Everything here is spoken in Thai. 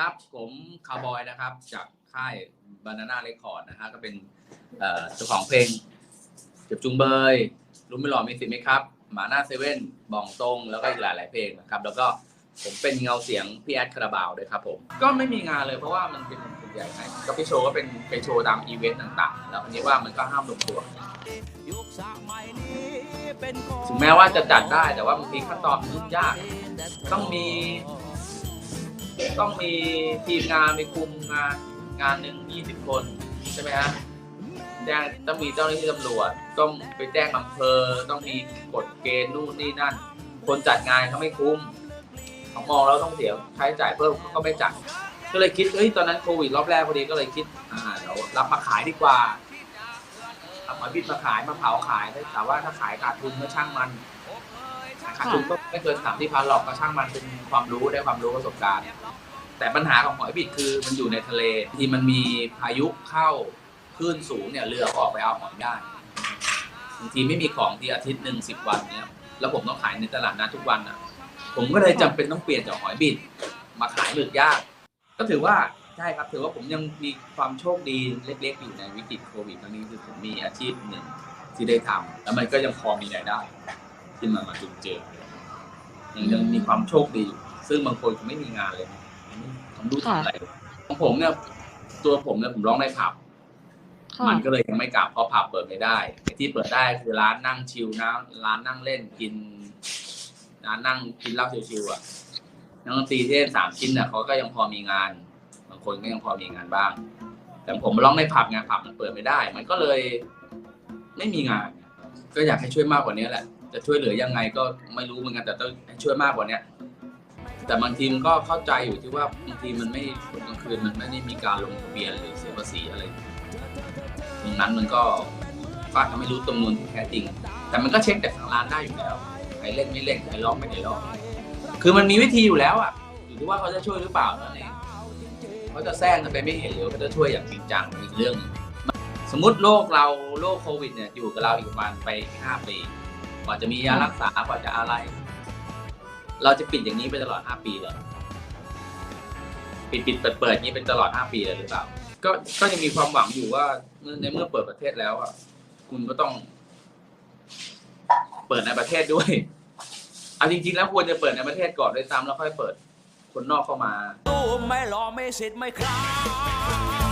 ครับผมคาร์บอยนะครับ จากค่าย Banana Record นะฮะก็เป็นเจ้าของเพลงเจ็บจุงเบยรู้ไม่หล่อมีสิทธิ์ไหมครับหมาหน้าเซเว่นบองตรงแล้วก็อีกหลายๆเพลงนะครับ แล้วก็ผมเป็นเงาเสียงพี่แอดคาราบาวด้วยครับผม ก็ไม่มีงานเลยเพราะว่ามันเป็นเป็นใหญ่ไงก็ไปโชว์ก็เป็นไปโชว์ตามอีเวนต์ต่างๆ แล้วอันนี้ว่ามันก็ห้ามลงตัวถึงแม้ว่าจะจัดได้แต่ว่าบางทีขั้นตอนมันยุ่งยาก ต้องมี ต้องมีทีมงานไปคุมงานงานหนึ่งยี่สิบคนใช่ไหมฮะแจ้งต้องมีเจ้าหน้าที่ตำรวจต้องไปแจ้งอำเภอต้องมีกฎเกณฑ์นู่นนี่นั่น คนจัดงานเขาไม่คุ้มเขามองแล้วต้องเสียค่าใช้จ่ายเพิ่มเขาก็ไม่จัด ก็เลยคิดเฮ้ยตอนนั้นโควิดรอบแรกพอดีก็เลยคิดอ่าเดี๋ยวรับมาขายดีกว่าเอาหอยบิดมาขายมาเผาขายแต่ว่าถ้าขายขาดทุนก็ช่างมัน ขาดทุนก็ไม่เกินสามที่พันหรอกก็ช่างมันเป็นความรู้ได้ความรู้ประสบการณ์ แต่ปัญหาของหอยบิดคือมันอยู่ในทะเลที่มันมีพายุเข้าคลื่นสูงเนี่ยเรือออกไปเอาหอยได้บางทีไม่มีของที่อาทิตย์หนึ่งสิบวันเนี่ยแล้วผมต้องขายในตลาดนัดทุกวันอะ ผมก็เลยจำเป็นต้องเปลี่ยนจากหอยบิดมาขายหมึกย่างก็ถือว่าใช่ครับถือว่าผมยังมีความโชคดีเล็ก ๆ อยู่ในวิกฤตโควิดครั้งนี้คือผมมีอาชีพหนึ่งที่ได้ทำแล้วมันก็ยังพอมีรายได้ ขึ้นมามาจุนเจือยังยังมีความโชคดีอยู่ซึ่งบางคนไม่มีงานเลยผมรู้ทำอะไรของผมเนี่ยตัวผมเนี่ยผมร้องในผับค่ะมันก็เลยยังไม่กลับเพราะผับเปิดไม่ได้ไอ้ที่เปิดได้คือร้านนั่งชิลนะร้านนั่งเล่นกินร้านนั่งกินเหล้าชิลๆอะนักดนตรีที่เล่นสามชิ้นเนี่ยเขาก็ยังพอมีงาน บางคนก็ยังพอมีงานบ้าง แต่ผมร้องในผับไงผับมันเปิดไม่ได้ มันก็เลย ไม่มีงาน ก็อยากให้ช่วยมากกว่านี้แหละ จะช่วยเหลือยังไงก็ไม่รู้เหมือนกันแต่ต้องช่วยมากกว่านี้แต่บางทีมันก็เข้าใจอยู่ที่ว่าบางทีมันไม่กลางคืนมันไม่ได้มีการลงทะเบียนหรือเสียภาษีอะไรตรงนั้นมันก็ก็อาจจะไม่รู้จำนวนที่แท้จริง แต่มันก็เช็คจากทางร้านได้อยู่แล้วใครเล่นไม่เล่นใครล็อกไม่ได้ล็อกคือมันมีวิธีอยู่แล้วอะอยู่ที่ว่าเขาจะช่วยหรือเปล่านั่นเองเขาจะแซงกันไปไม่เห็นหรือเขาจะช่วยอย่างจริงจังอีกเรื่อง สมมติโรคเราโรคโควิดเนี่ยอยู่กับเราอีกประมาณไปห้าปี ว่าจะมียารักษากว่าจะอะไร เราจะปิดอย่างนี้ไปตลอดห้าปีเหรอปิดปิดเปิดเปิดนี้เป็นตลอดห้าปีเลยหรือเปล่าก็ก็ยังมีความหวังอยู่ว่าในเมื่อเปิดประเทศแล้วอะคุณก็ต้อง เปิดในประเทศด้วยเอาจริงๆแล้วควรจะเปิดในประเทศก่อนด้วยซ้ำแล้วค่อยเปิดคนนอกเข้ามาไม่หล่อไม่สิทธิ์ไม่ครับ